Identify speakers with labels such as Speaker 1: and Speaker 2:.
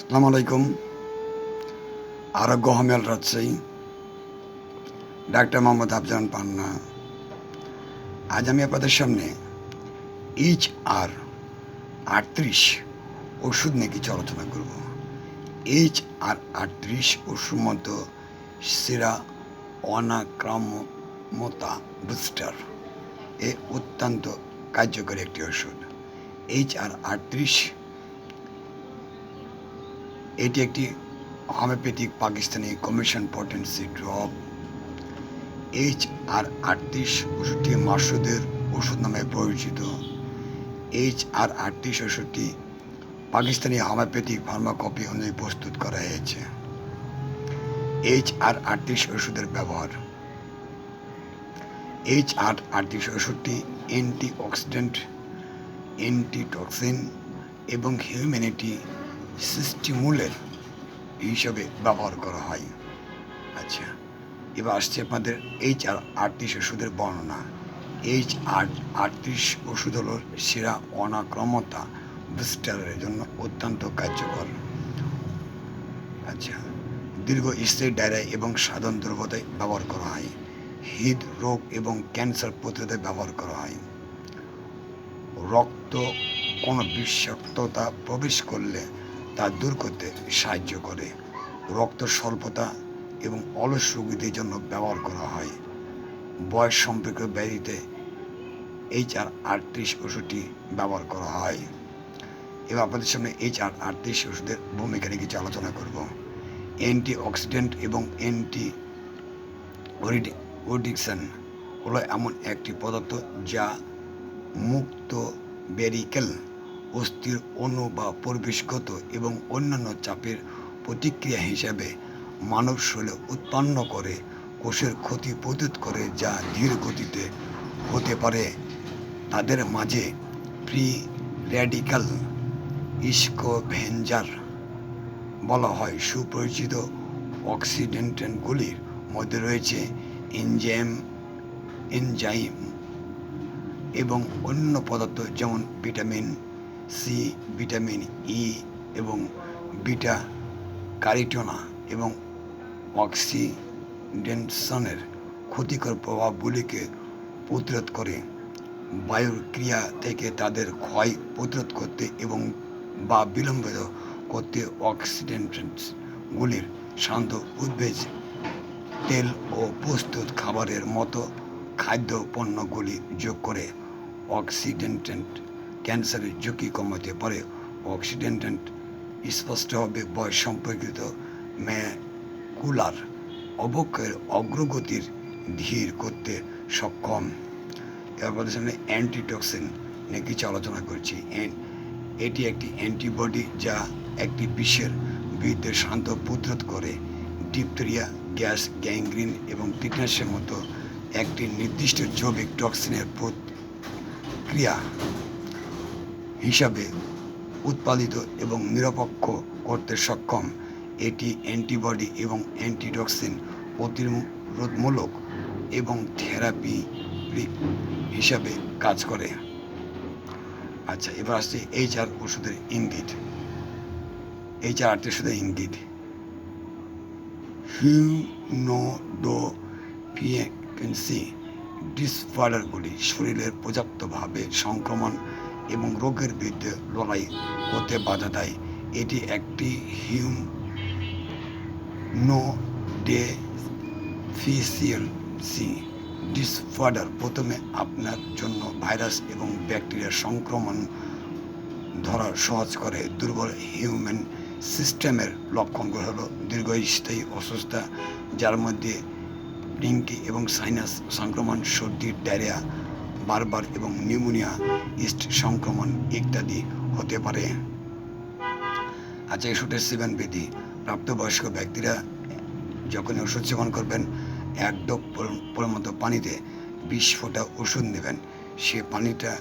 Speaker 1: আসসালামু আলাইকুম। আরোগ্য হোমিয়াল রাজশাহী ডাক্তার মোহাম্মদ আফজান পান্না। আজ আমি আপনাদের সামনে এইচ আর আটত্রিশ ওষুধ নিয়ে কিছু আলোচনা করব। এইচ আর আটত্রিশ ওষুধ মতো সেরা অনাক্রামতা বুস্টার। এ অত্যন্ত কার্যকরী একটি ওষুধ। এইচ আর আটত্রিশ এটি একটি homeopathic Pakistani commission potency drop H R আটত্রিশ ওষুধটি মাসুদের ওষুধ নামে পরিচিত। এইচ আর আটত্রিশ ওষুধটি পাকিস্তানি হোমিওপ্যাথিক ফার্মাকপি অনুযায়ী প্রস্তুত করা হয়েছে। এইচ আর আটত্রিশ ওষুধের ব্যবহার। এইচ আর আটত্রিশ ওষুধটি অ্যান্টি অক্সিডেন্ট অ্যান্টিটক্সিন এবং হিউম্যানিটি সিস্টিমুলের হিসাবে ব্যবহার করা হয়। আচ্ছা এবার আসছে আপনাদের এইচ আর আটত্রিশ ওষুধের বর্ণনা। এইচ আর আটত্রিশ ওষুধ হলো সেরা অনাক্রমতা বুস্টারের জন্য অত্যন্ত কার্যকর। আচ্ছা দীর্ঘ স্থায়ী ডায়রায় এবং সাধারণ দুর্বলতায় ব্যবহার করা হয়। হৃদরোগ এবং ক্যান্সার প্রতিরোধে ব্যবহার করা হয়। রক্ত কোনো বিষাক্ততা প্রবেশ করলে তা দূর করতে সাহায্য করে। রক্ত স্বল্পতা এবং অলস রোগীদের জন্য ব্যবহার করা হয়। বয়স সম্পর্কিত ব্যাধিতে এইচ আর আটত্রিশ ওষুধটি ব্যবহার করা হয়। এবার আপনাদের সামনে এইচ আর আটত্রিশ ওষুধের ভূমিকা নিয়ে কিছু আলোচনা করব। অ্যান্টি অক্সিডেন্ট এবং অ্যান্টি ওডিকশন হলো এমন একটি পদার্থ যা মুক্ত ব্যারিকেল অস্থির অণু বা পরিবেশগত এবং অন্যান্য চাপের প্রতিক্রিয়া হিসাবে মানব শরীরে উৎপন্ন করে, কোষের ক্ষতি প্রতিরোধ করে যা ধীর গতিতে হতে পারে। তাদের মাঝে প্রি র্যাডিক্যাল ইস্কোভেঞ্জার বলা হয়। সুপরিচিত অক্সিডেন্টগুলির মধ্যে রয়েছে এনজাইম এনজাইম এবং অন্য পদার্থ যেমন ভিটামিন সি ভিটামিন ই এবং বিটা কারিটোনা এবং অক্সিডেন্টসনের ক্ষতিকর প্রভাবগুলিকে প্রতিরোধ করে। বায়ুর ক্রিয়া থেকে তাদের ক্ষয় প্রতিরোধ করতে এবং বা বিলম্বিত করতে অক্সিডেন্টগুলির শান্ত উদ্ভিজ, তেল ও প্রস্তুত খাবারের মতো খাদ্য পণ্যগুলি যোগ করে অক্সিডেন্টেন্ট ক্যান্সারের ঝুঁকি কমাতে পারে। অক্সিডেন্টেন্ট স্পষ্টভাবে বয়স সম্পর্কিত ম্যাকুলার অবক্ষয়ের অগ্রগতির ধীর করতে সক্ষম। এবার সামনে অ্যান্টিটক্সিন নিয়ে কিছু আলোচনা করছি। এটি একটি অ্যান্টিবডি যা একটি বিষের বিরুদ্ধে শান্ত প্রতিরোধ করে। ডিপথেরিয়া, গ্যাস, গ্যাংগ্রিন এবং টিটনাসের মতো একটি নির্দিষ্ট জৈবিক টক্সিনের প্রক্রিয়া হিসাবে উৎপাদিত এবং নিরপেক্ষ করতে সক্ষম, এটি অ্যান্টিবডি এবং অ্যান্টিটক্সিন প্রতিরোধমূলক এবং থেরাপি হিসাবে কাজ করে। আচ্ছা এবার আসছে এইচ আর ওষুধের ইঙ্গিত। এইচ আর আটটি ওষুধের ইঙ্গিত। হিউনোডোফিয়েন্সি ডিসঅর্ডারগুলি শরীরের পর্যাপ্তভাবে সংক্রমণ এবং রোগের বিরুদ্ধে লড়াই করতে বাধা দেয়। এটি একটি হিউম নো ডেফিসিয়েন্সি ডিসঅর্ডার। প্রথমে আপনার জন্য ভাইরাস এবং ব্যাকটেরিয়ার সংক্রমণ ধরা সহজ করে। দুর্বল হিউম্যান সিস্টেমের লক্ষণগুলো হলো দীর্ঘস্থায়ী অসুস্থতা, যার মধ্যে ডিঙ্কি এবং সাইনাস, সংক্রমণ, সর্দি, ডায়রিয়া বারবার এবং নিউমোনিয়া ইস্ট সংক্রমণ ইত্যাদি হতে পারে। আচ্ছা ওষুধের সেবন বিধি। প্রাপ্তবয়স্ক ব্যক্তিরা যখন ওষুধ সেবন করবেন, এক ডোপ পরিমতো পানিতে বিশ ফোঁটা ওষুধ নেবেন। সে পানিটা